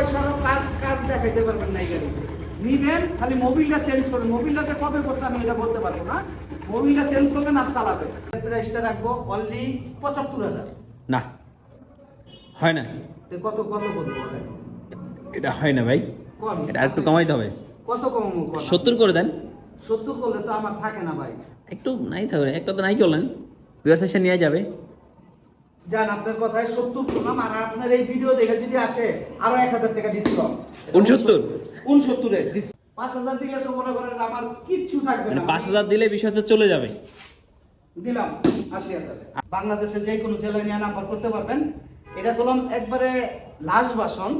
পয়সারও কাজ কাজ দেখাইতে পারবেন না এই গাড়িতে। নিবেন খালি মোবিলটা চেঞ্জ করবেন মোবিলটা যে কবে করছে আমি এটা বলতে পারব না। মোবিলটা চেঞ্জ করবেন আর চালাবেন। প্রাইসটা রাখব অনলি পঁচাত্তর হাজার। না হয় না। কত কত বলব? এটা? হয় না ভাই। এটা একটু কমাইতে হবে। কত কম কম? সত্তর করে দেন। সত্তর করলে তো আমার থাকে না ভাই। একটু নাই থাকবে একটা তো নাই করলেন। ব্যবস্থা নিয়ে যাবে। যান আপনার কথায় সত্তর করলাম আর আপনার এই ভিডিও দেখে যদি আসে আরও এক হাজার টাকা ডিসকাউন্ট উনসত্তর? উনসত্তরের পাঁচ হাজার দিলে তো মনে করেন আমার কিচ্ছু থাকবে মানে না পাঁচ হাজার দিলে বিষয় হচ্ছে চলে যাবে। দিলাম আশি হাজারে। বাংলাদেশে যে কোনো জেলায় নিয়ে নাম্বার করতে পারবেন। এটা করলাম একবারে লাশ বাসন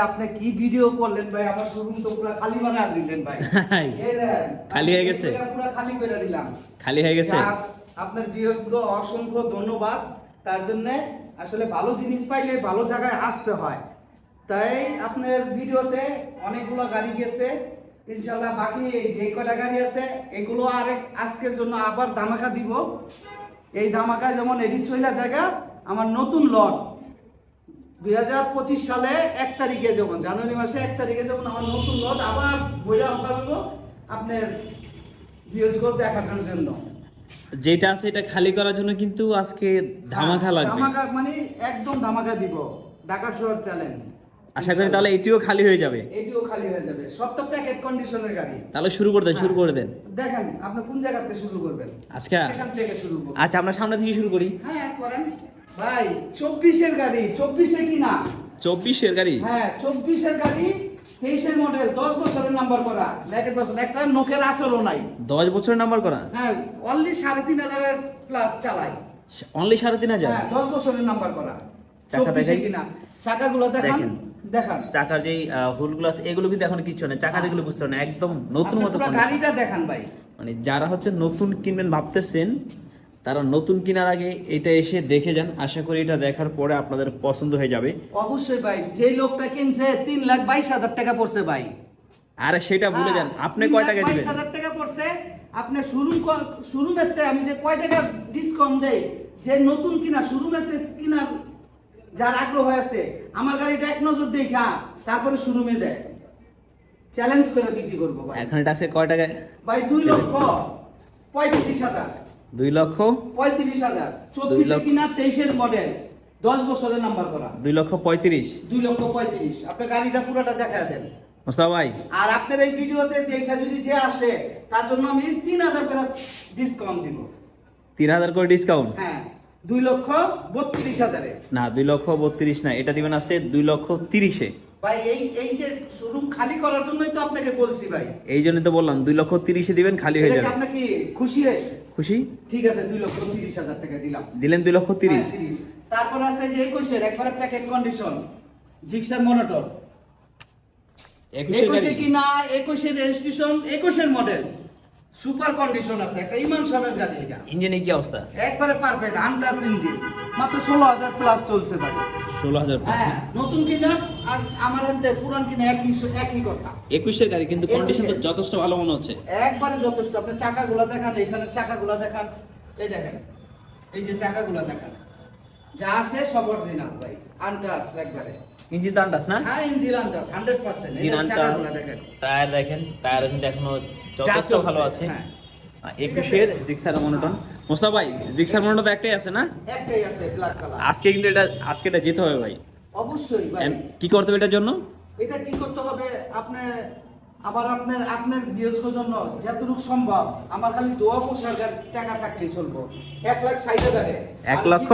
আপনি কি ভিডিও করলেন ভাই? আমার শোরুম তো পুরো খালি বানা দিলেন ভাই। খালি হয়ে গেছে? পুরো খালি করে দিলাম। খালি হয়ে গেছে? আপনার ভিউয়ার্সগুলো অসংখ্য ধন্যবাদ। তার জন্য আসলে ভালো জিনিস পাইলে ভালো জায়গায় আসতে হয়। তাই আপনার ভিডিওতে অনেকগুলো গাড়ি গেছে। ইনশাল্লাহ বাকি যে কটা গাড়ি আছে, এগুলো আর আজকের জন্য আবার ধামাকা দিব। এই ধামাকা যেমন এডিট চইলা জায়গা, আমার নতুন লট দুই হাজার পঁচিশ সালে এক তারিখে যখন, জানুয়ারি মাসে এক তারিখে যখন আমার নতুন লট আবার বইরা উঠাবো আপনার ভিউজগুলো দেখানোর জন্য। যেটা আছে এটা খালি করার জন্য কিন্তু আজকে ধামাকা লাগবে। ধামাকা মানে একদম ধামাকা দিব। ঢাকা শহর চ্যালেঞ্জ আশা করি তাহলে এটিও খালি হয়ে যাবে। এটিও খালি হয়ে যাবে। সব তো প্যাকেট কন্ডিশনের গাড়ি। তাহলে শুরু করে দেন শুরু করে দেন। দেখেন আপনি কোন জায়গা থেকে শুরু করবেন? আজকে সেখান থেকে শুরু করবেন। আচ্ছা আমরা সামনে থেকে শুরু করি। হ্যাঁ করেন। ভাই চব্বিশের গাড়ি চব্বিশে কিনা? চব্বিশের গাড়ি? হ্যাঁ চব্বিশের গাড়ি তেইশের মডেল দশ বছরের নাম্বার করা। ব্যাকেট বছর একটা নোকের আচরও নাই। দশ বছরের নাম্বার করা? হ্যাঁ অনলি সাড়ে তিন হাজারের প্লাস চালাই। অনলি সাড়ে তিন হাজার? হ্যাঁ দশ বছরের নাম্বার করা। চাকা 24 দেখাই? কিনা। চাকাগুলো দেখান দেখেন। চাকার যে হুলগুলো আছে এগুলো কিন্তু এখন কিছু না চাকা দেখলে বুঝতে পারেন একদম নতুন মতো গাড়িটা দেখান ভাই। মানে যারা হচ্ছে নতুন কিনবেন ভাবতেছেন তারা নতুন কেনার আগে এটা এসে দেখে যান। আশা করি এটা দেখার পরে আপনাদের পছন্দ হয়ে যাবে। অবশ্যই ভাই যে লোকটা কিনছে তিন লাখ বাইশ হাজার টাকা পড়ছে ভাই। আরে সেটা ভুলে যান হ্যাঁ, আপনি কয় টাকা দিবেন? হাজার টাকা পড়ছে। আপনার শুরু শুরুমেতে আমি যে কয় টাকা ডিসকাউন্ট দেই যে নতুন কিনা শুরুমেতে কিনার যার আগ্রহ আছে আমার গাড়িটা এক নজর দেখা তারপরে শুরুমে যায়। চ্যালেঞ্জ করে বিক্রি করব ভাই। এখন এটা আছে কয় টাকায়? ভাই দুই লক্ষ পঁয়ত্রিশ হাজার। দুই লক্ষ পঁয়ত্রিশ হাজার। চব্বিশে কিনা তেইশের মডেল দশ বছরের নাম্বার করা। দুই লক্ষ পঁয়ত্রিশ। দুই লক্ষ পঁয়ত্রিশ। আপনি গাড়িটা পুরোটা দেখা দেন। মোস্তাফা ভাই। আর আপনার এই ভিডিওতে দেখা যদি যে আসে তার জন্য আমি তিন হাজার করে ডিসকাউন্ট দিব। তিন হাজার করে ডিসকাউন্ট হ্যাঁ দুই লক্ষ বত্রিশ হাজারে। না দুই লক্ষ বত্রিশ না এটা দিবেন আছে দুই লক্ষ তিরিশে। ভাই এই এই যে শোরুম খালি করার জন্যই তো আপনাকে বলছি ভাই। এই জন্য তো বললাম দুই লক্ষ তিরিশে দিবেন খালি হয়ে যাবে। আপনার কি খুশি হয়েছে? খুশি? ঠিক আছে দুই লক্ষ তিরিশ হাজার টাকা দিলাম। দিলেন দুই লক্ষ তিরিশ। হ্যাঁ, 30 তারপর আছে যে একুশের একবারে প্যাকেট কন্ডিশন জিক্সার মনিটর একুশে গাড়ি কিনা একুশে রেজিস্ট্রেশন একুশের মডেল সুপার কন্ডিশন আছে একটা ইমাম সাহেবের গাড়ি এটা। ইঞ্জিনের কি অবস্থা? একবারে পারফেক্ট আনটাস ইঞ্জিন মাত্র ষোলো হাজার প্লাস চলছে ভাই। ষোলো হাজার হ্যাঁ নতুন কিনা আর আমার হাতে পুরান কিনা একই একই কথা। একুশের গাড়ি কিন্তু কন্ডিশন তো যথেষ্ট ভালো মনে হচ্ছে। একবারে যথেষ্ট। আপনি চাকাগুলো দেখান এখানে চাকাগুলো দেখান। এই দেখেন এই যে চাকাগুলো দেখান। যা আছে সব অরিজিনাল ভাই আনটাস একবারে। ইঞ্জিন তো আন্টাস না? হ্যাঁ ইঞ্জিন আনটাস হান্ড্রেড পার্সেন্ট এই ইঞ্জিন যে আন্টাস টায়ার দেখেন টায়ার কিন্তু এখনও যথেষ্ট ভালো আছে। হ্যাঁ। একুশের জিক্সার মনোটন। মোস্তফা ভাই জিক্সার মনোটন তো একটাই আছে না? একটাই আছে ব্ল্যাক কালার আজকে কিন্তু এটা আজকে এটা যেতে হবে ভাই। অবশ্যই ভাই। কি করতে হবে এটার জন্য? এটা কি করতে হবে? আপনি আবার আপনার আপনার বিএসগোর জন্য যতটুকু সম্ভব আমার খালি দোয়া পোষার টাকা থাকলেই চলবো। এক লাখ ষাট হাজারে এক লক্ষ?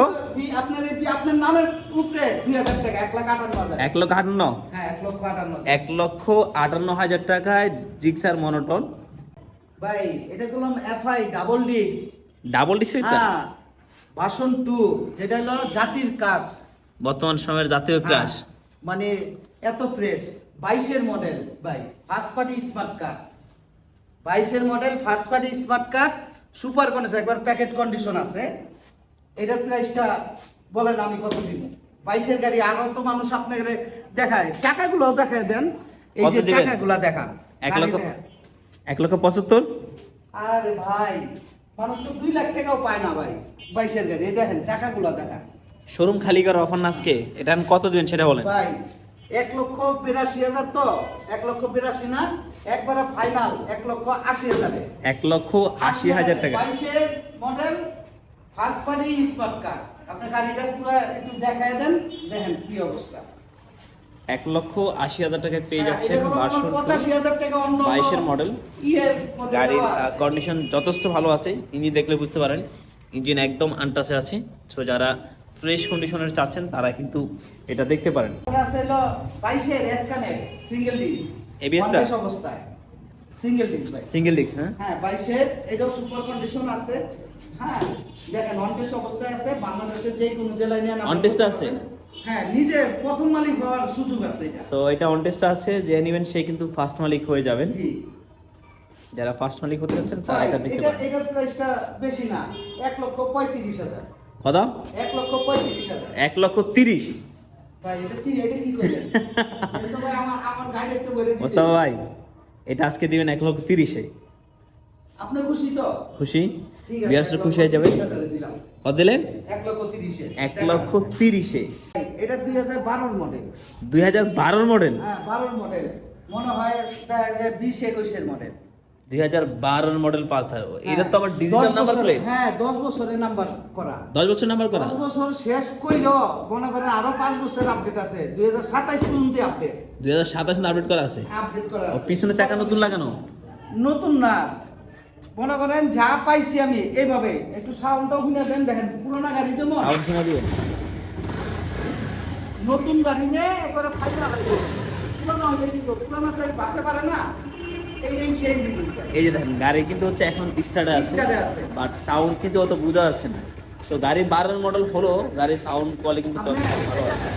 আপনার আপনার নামের উপরে দুই হাজার টাকা এক লাখ আটান্ন হাজার। এক লক্ষ আটান্ন? হ্যাঁ এক লক্ষ আটান্ন। এক লক্ষ আটান্ন হাজার টাকায় জিক্সার মনোটন? ভাই এটা করলাম এফআই ডাবল ডিস্ক। ডাবল ডিসিটা হ্যাঁ ভাষণ টু যেটা হলো জাতির কাজ। বর্তমান সময়ের জাতীয় ক্রাশ মানে এত ফ্রেশ। বাইশের মডেল ভাই ফার্স্ট পার্টি স্মার্ট কার্ড বাইশের model first party smart card super condition একবার প্যাকেট কন্ডিশন আছে। এটার প্রাইসটা বলেন আমি কত দিব? বাইশের গাড়ি আরও তো মানুষ আপনাকে দেখায়। চাকাগুলো দেখায় দেন। এই যে চাকাগুলো দেখান। এক লক্ষ এক লক্ষ পঁচাত্তর? আরে ভাই মানুষ তো দুই লাখ টাকাও পায় না ভাই বাইশের গাড়ি। এই দেখেন চাকাগুলো দেখান। শোরুম খালি করার অফার না আজকে? এটা কত দিবেন সেটা বলেন। ভাই এক লক্ষ বিরাশি হাজার তো? এক লক্ষ বিরাশি না? একবারে ফাইনাল এক লক্ষ আশি হাজারে। এক লক্ষ আশি হাজার টাকা। বাইশের model first party smart card আপনার গাড়িটা পুরো একটু দেখায় দেন দেখেন কি অবস্থা। এক লক্ষ আশি হাজার টাকায় পেয়ে হ্যাঁ, ভার্সন হাজার টাকা বাইশের মডেল গাড়ির কন্ডিশন যথেষ্ট ভালো আছে। ইঞ্জিন দেখলে বুঝতে পারেন। ইঞ্জিন একদম আনটাসে আছে। সো যারা ফ্রেশ কন্ডিশনের চাচ্ছেন তারা কিন্তু এটা দেখতে পারেন। সিঙ্গেল অবস্থায়। সিঙ্গেল ডিস ভাই। সিঙ্গেল ডিস্ক হ্যাঁ? হ্যাঁ বাইশের এটাও সুপার কন্ডিশন আছে। হ্যাঁ দেখেন অনটেস্ট অবস্থায় আছে। বাংলাদেশের যে কোনো জেলায় নিয়ে আছে? হ্যাঁ নিজে প্রথম মালিক হওয়ার সুযোগ আছে এটা। সো এটা আছে যে নেবেন সে কিন্তু ফার্স্ট মালিক হয়ে যাবেন। জি। যারা ফার্স্ট মালিক হতে যাচ্ছেন তারা এটা দেখতে পারেন। এটার প্রাইসটা বেশি না এক লক্ষ পঁয়ত্রিশ হাজার। কত? এক লক্ষ তিরিশ। মোস্তাফা ভাই এটা আজকে দিবেন এক লক্ষ তিরিশে। আপনি খুশি তো? খুশি? বিয়ার্সের খুশি হয়ে যাবে? কত দিলেন? এক লক্ষ তিরিশে। এটা দুই হাজার বারোর মডেল দুই হাজার বারোর মডেল হ্যাঁ বারোর মডেল মনে হয় বিশ একুশের মডেল দুই হাজার বারোর মডেল পালসার। এটা তো আবার ডিজিটাল নাম্বার প্লেট হ্যাঁ দশ বছরের নাম্বার করা। দশ বছর নাম্বার করা? দশ বছর শেষ কইল মনে করেন আরও পাঁচ বছরের আপডেট আছে। দুই হাজার সাতাইশ পর্যন্ত আপডেট দুই হাজার সাতাশ আপডেট করা আছে? আপডেট করা পিছনে চাকা নতুন লাগানো নতুন না। মনে করেন যা পাইছি আমি এইভাবে। একটু সাউন্ডটাও শুনে দেন দেখেন পুরোনো গাড়ি যেমন। সাউন্ড শোনা দিয়ে নতুন গাড়ি নিয়ে একবারে হয়ে পুরোনো চাই ভাবতে পারে না। এই যে দেখেন গাড়ি কিন্তু হচ্ছে এখন স্টার্টে আছে বাট সাউন্ড কিন্তু অত বোঝা যাচ্ছে না। সো গাড়ি বারোর মডেল হলো গাড়ির সাউন্ড কোয়ালিটি কিন্তু ভালো আছে।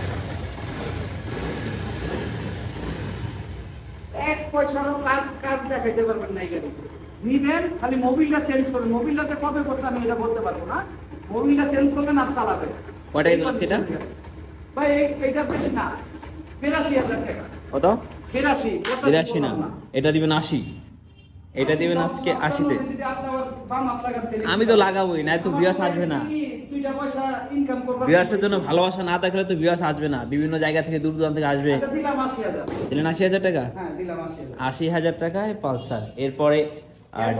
এক পয়সারও কাজ কাজ দেখাইতে পারবেন না এই গাড়ি। নিবেন খালি মোবিলটা চেঞ্জ করবেন মোবিলটা যে কবে করছে আমি এটা বলতে পারব না। মোবিলটা চেঞ্জ করবেন আর এটা? ভাই এইটা বেশি না বিরাশি হাজার টাকা। কত? বিরাশি না এটা দিবেন আশি। এটা দিবেন আজকে আশিতে। আমি তো লাগাবোই না তো বিয়ার্স আসবে না। বিয়ার্সের জন্য ভালোবাসা না থাকলে তো বিয়ার্স আসবে না। বিভিন্ন জায়গা থেকে দূর দূরান্ত থেকে আসবে। আচ্ছা দিলেন আশি হাজার টাকা? হ্যাঁ আশি হাজার। টাকায় পালসার। এরপরে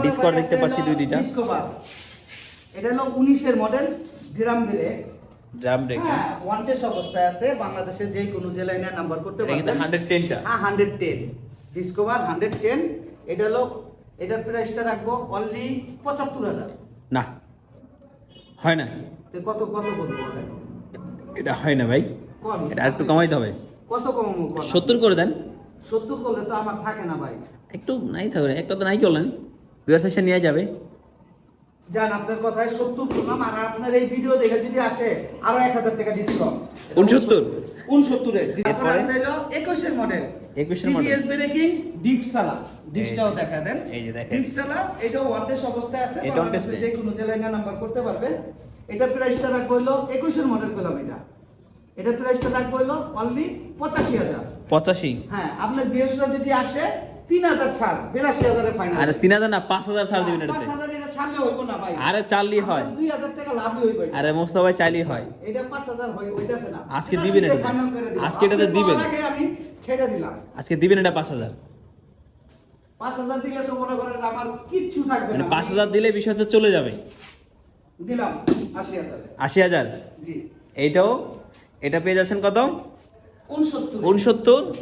ডিসকর দেখতে পাচ্ছি দুই দুইটা। এটা হলো উনিশের model drum brake drum brake হ্যাঁ ওয়ান টেস্ট অবস্থায় আছে বাংলাদেশের যে কোনো জেলায় নিয়ে নাম্বার করতে এটা পারবেন। হান্ড্রেড টেনটা হ্যাঁ hundred ten Discover hundred ten এটা হলো এটার প্রাইসটা রাখব অনলি পঁচাত্তর হাজার। না হয় না। তো কত কত বলব? এটা হয় না ভাই। এটা একটু কমাইতে হবে। কত কম সত্তর করে দেন। সত্তর করলে তো আমার থাকে না ভাই। একটু নাই থাকবে একটা তো নাই করলেন। বিয়ার্স এসে নিয়ে যাবে। যান আপনার কথায় সত্তর করলাম আর আপনার এই ভিডিও দেখে যদি আসে আরও এক হাজার টাকা ডিসকাউন্ট উনসত্তর? উনসত্তরের। তারপর আছে হলো একুশের মডেল 21 এর সিবিএস ব্রেকিং ডিস্ক চালা দেখা দেন। এই যে দেখেন। ডিস্ক চালা ওয়ান টেস্ট অবস্থায় আছে। এটা one বাংলাদেশে যে কোনো জেলায় না নাম্বার করতে পারবে। এটা প্রাইসটা রাখব হলো একুশের মডেল করলাম এটা। এটার প্রাইসটা রাখব হলো অনলি পঁচাশি হাজার। পঁচাশি? হ্যাঁ আপনার বিএসরা যদি আসে তিন হাজার ছাড় বিরাশি হাজারে ফাইনাল আরে তিন হাজার না পাঁচ হাজার ছাড় দিবেন পাঁচ এটাতে এটা ছাড়লে হইব না ভাই। আরে চাললেই হয়। দুই হাজার টাকা লাভই হইব আরে মোস্তফা ভাই চাইলেই হয়। এটা পাঁচ হাজার হই- হইতাছে না। আজকে দিবেন দিলাম। আজকে এটাতে দিবেন। আমি ছেড়ে দিলাম। আজকে দিবেন এটা পাঁচ হাজার। পাঁচ হাজার দিলে তো মনে করেন আমার কিচ্ছু থাকবে মানে না। পাঁচ হাজার দিলে বিষয় হচ্ছে চলে যাবে। দিলাম আশি হাজারে। আশি হাজার? জি। এইটাও? এটা পেয়ে যাচ্ছেন কত? উনসত্তর।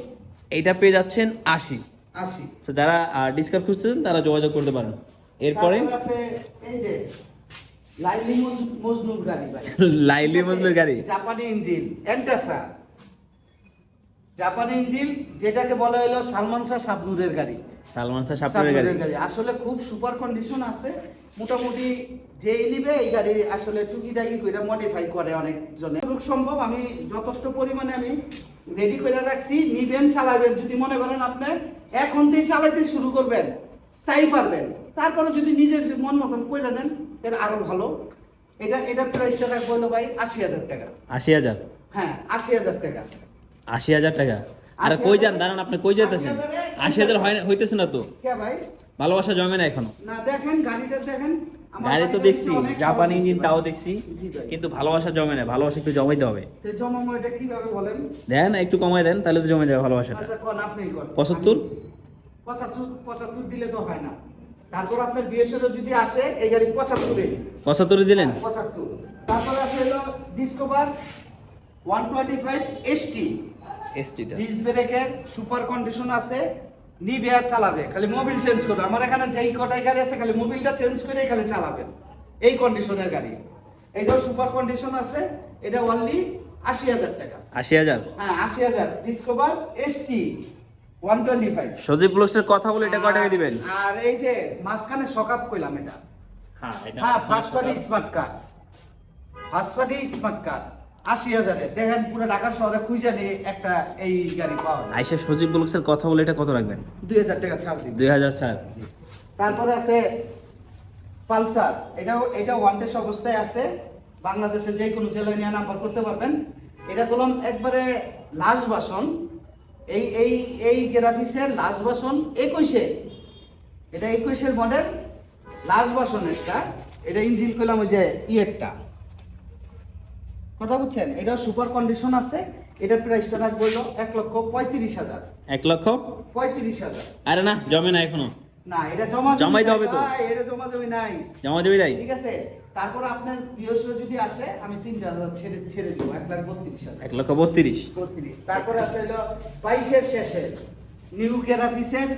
এইটা পেয়ে যাচ্ছেন আশি। আশি। যারা ডিসকাউন্ট খুঁজতেছেন তারা যোগাযোগ করতে পারেন। এরপরে? এই যে লাইলি মজনুর গাড়ি ভাই। লাইলি মজনুর গাড়ি। জাপানি ইঞ্জিন এন্টাসা জাপানি ইঞ্জিন যেটাকে বলা হলো সালমান শাহ শাবনুরের গাড়ি। সালমান শাহ সাবনুরের গাড়ি। আসলে খুব সুপার কন্ডিশন আছে। মোটামুটি যেই নিবে এই গাড়ি আসলে টুকিটাকি করে মডিফাই করে অনেকজনে। যতটুকু সম্ভব আমি যথেষ্ট পরিমাণে আমি রেডি করে রাখছি। নিবেন চালাবেন। যদি মনে করেন আপনি এখন থেকে চালাতে শুরু করবেন তাই পারবেন। তারপরে যদি নিজের মন মতন করে নেন এর আরও ভালো। এটা এটার প্রাইসটা রাখব হলো ভাই আশি হাজার টাকা। আশি হাজার? হ্যাঁ আশি হাজার টাকা। আশি হাজার টাকা? আরে কই যান দাঁড়ান আপনি কই যেতেছেন আশি হাজার হয় না- হইতেছে না তো। কে ভাই? ভালোবাসা জমে না এখনও। না দেখেন গাড়িটা দেখেন। গাড়ি তো দেখছি জাপানি ইঞ্জিন তাও দেখছি কিন্তু ভালোবাসা জমে না ভালোবাসা একটু জমাইতে হবে। তো জমামো এটা কীভাবে বলেন? দেন একটু কমাই দেন তাহলে তো জমে যাবে ভালোবাসাটা। আচ্ছা? পঁচাত্তর পঁচাত্তর দিলে তো হয় না। তারপর আপনার বিএসএরও যদি আসে এই গাড়ি পঁচাত্তরে। পঁচাত্তরে দিলেন? পঁচাত্তর। তারপরে আছে হলো Discover one twenty five ST এসটিটা disc ব্রেকের সুপার কন্ডিশন আছে নিবেয়ার চালাবে খালি মোবিল চেঞ্জ করবে। আমার এখানে যেই কটাই গাড়ি আছে খালি মোবিলটা চেঞ্জ করে খালি চালাবেন। এই কন্ডিশনের গাড়ি। এটাও সুপার কন্ডিশন আছে এটা অনলি আশি হাজার টাকা। আশি হাজার? হ্যাঁ আশি হাজার। Discover ST one twenty five Sajib ব্লগসের কথা বলে এটা কয় টাকা দিবেন? আর এই যে মাঝখানে সকাপ কইলাম এটা। হ্যাঁ এটা হ্যাঁ first party smart card first party smart card আশি হাজারে। দেখেন পুরো ঢাকা শহরে খুঁজে নিয়ে একটা এই গাড়ি পাওয়া যায়। আইসা সজীব ব্লগসের কথা বলে এটা কত রাখবেন? দুই হাজার টাকা ছাড় দিন। দুই হাজার স্যার তারপরে আছে পালসার। এটাও এটা ওয়ান ডেস অবস্থায় আছে। বাংলাদেশে যে কোনো জেলায় নিয়ে নাম্বার করতে পারবেন। এটা করলাম একবারে লাশ বাসন এই এই এই গ্রাফিক্সের লাশ বাসন একুশে। এটা একুশের মডেল বাসন একটা। এটা ইঞ্জিন করলাম ওই যে ইয়েরটা। কথা বুঝছেন? এটা সুপার কন্ডিশন আছে। এটার প্রাইসটা রাখব হলো এক লক্ষ পঁয়ত্রিশ হাজার। এক লক্ষ? পঁয়ত্রিশ হাজার। আরে না জমে না এখনও। না এটা জমা জমি জমাইতে হবে তো। এটা জমা জমি নাই। জমা জমি নাই? ঠিক আছে? তারপর আপনার প্রিয়সর যদি আসে আমি তিন হাজার ছেড়ে ছেড়ে দেবো এক লাখ বত্রিশ হাজার। এক লক্ষ বত্রিশ। বত্রিশ। তারপরে আছে হলো বাইশের শেষে নিউ কেরাফিসের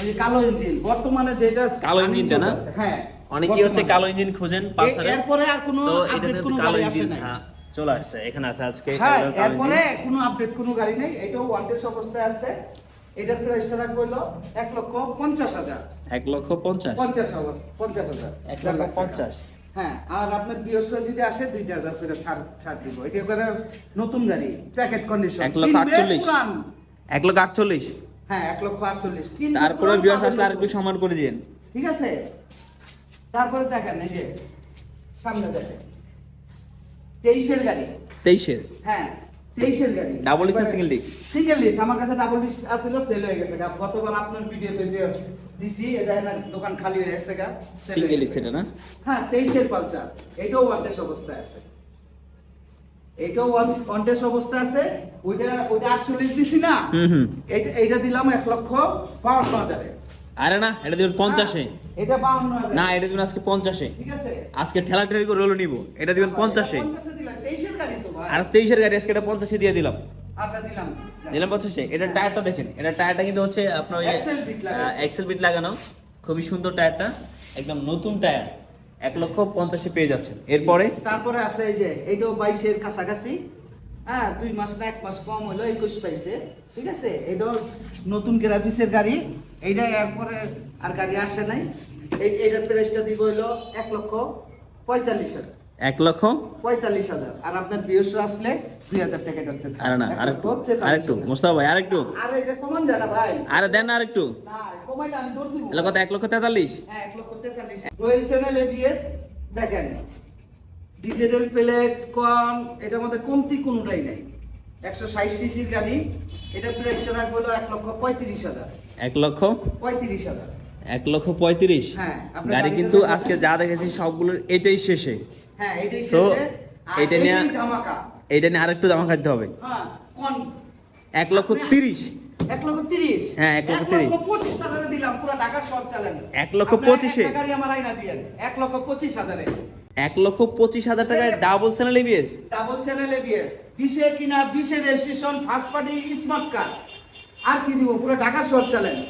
ওই কালো ইঞ্জিন বর্তমানে যেটা কালো ইঞ্জিনটা না? হ্যাঁ অনেকেই হচ্ছে কালো ইঞ্জিন খোঁজেন পালসারে এরপরে আর কোনো এটাতে কোনো গাড়ি আসে নাই। হ্যাঁ চলে আসছে। এখানে আছে আজকে হ্যাঁ এরপরে কোনো আপডেট কোনো গাড়ি নেই। এটাও ওয়ান অবস্থায় আছে। এটার প্রাইসটা রাখব হলো এক লক্ষ পঞ্চাশ হাজার। এক লক্ষ পঞ্চাশ। পঞ্চাশ হাজার পঞ্চাশ হাজার। এক লক্ষ পঞ্চাশ। হ্যাঁ আর আপনার বৃহস্পতি যদি আসে দুইটা হাজার করে ছাড় ছাড় দিব। এটা এবারে নতুন গাড়ি প্যাকেট কন্ডিশন এক লক্ষ আটচল্লিশ। এক লক্ষ আটচল্লিশ। হ্যাঁ এক লক্ষ আটচল্লিশ। তারপরে পুরান আসলে আর একটু সমান করে দিন ঠিক আছে? তারপরে দেখেন এই যে সামনে দেখেন। তেইশের গাড়ি। তেইশের? হ্যাঁ। তেইশের গাড়ি। Double disc না single সিঙ্গেল ডিস্ক আমার কাছে ডাবল ডিস্ক আছিল সেল হয়ে গেছে গা। গতবার আপনার ভিডিওতে দিছি এ দেখেন দোকান খালি হয়ে গেছে গা। সিঙ্গেল গেছে। এটা না? হ্যাঁ তেইশের পালচার এটাও ওয়ান্টেস অবস্থায় আছে। এটাও ওয়ান্টেস অবস্থায় আছে। ওইটা ওইটা আটচল্লিশ দিছি না। এইটা দিলাম এক লক্ষ হাজারে। আরে না এটা দিবেন পঞ্চাশে। এটা না এটা দিবেন আজকে পঞ্চাশে। ঠিক আছে? আজকে ঠেলা ঠেলি করে রোলো নিব। এটা দিবেন পঞ্চাশে। পঞ্চাশে দিলাম তেইশের গাড়ি তো ভাই। আর তেইশের গাড়ি আজকে এটা পঞ্চাশে দিয়ে দিলাম। আচ্ছা দিলাম। দিলাম পঞ্চাশে। এটা টায়ারটা দেখেন। এটা টায়ারটা কিন্তু হচ্ছে আপনার ওই। এক্সেল বিট লাগানো। খুবই সুন্দর টায়ারটা। একদম নতুন টায়ার। এক লক্ষ পঞ্চাশে পেয়ে যাচ্ছেন। এরপরে? তারপরে আছে এই যে এইটাও বাইশের কাছাকাছি। হ্যাঁ দুই মাস না এক মাস কম হলো একুশ পাইছে ঠিক আছে? এটাও নতুন গ্রাফিক্সের গাড়ি এইটা এরপরে আর গাড়ি আসে নাই। এই এইটার প্রাইসটা দিব হইল এক লক্ষ পঁয়তাল্লিশ হাজার। এক লক্ষ? পঁয়তাল্লিশ হাজার। আর আপনার বিয়স আসলে দুই হাজার টাকা এটাতে আরে না আরেকটু আরেকটু। মোস্তাফা ভাই আরেকটু। আরে এটা কমান যায় না ভাই। আরে দেন না আরেকটু। না কমাইলে আমি দৌড় দিব। এক লক্ষ তেতাল্লিশ? হ্যাঁ এক লক্ষ তেতাল্লিশ। রয়েল চ্যানেল এবিএস দেখেন। ডিজিটাল প্লেট কন এটার মধ্যে কমতি কোনোটাই নাই। একশো ষাট সিসির গাড়ি এটা প্রাইসটা রাখব হলো এক লক্ষ পঁয়ত্রিশ হাজার। এক লক্ষ? পঁয়ত্রিশ হাজার। এক লক্ষ পঁয়ত্রিশ? হ্যাঁ, গাড়ি কিন্তু আজকে যা দেখেছি সবগুলোর এটাই শেষে। হ্যাঁ এটাই শেষে। এটা নিয়ে- এইটা নিয়ে আরেকটু দামা খাইতে হবে। হ্যাঁ এক লক্ষ তিরিশ। এক লক্ষ তিরিশ? হ্যাঁ, এক লক্ষ তিরিশ। দিলাম পুরো ঢাকার শর্ট চ্যালেঞ্জ এক লক্ষ পঁচিশে? গাড়ি আমার আইনা দিয়েন এক লক্ষ পঁচিশ হাজারে। এক লক্ষ পঁচিশ হাজার টাকায় double channel ABS double channel ABS বিশে কিনা বিশে registration first party smart card আর কি দিব পুরো ঢাকা শর্ট চ্যালেঞ্জ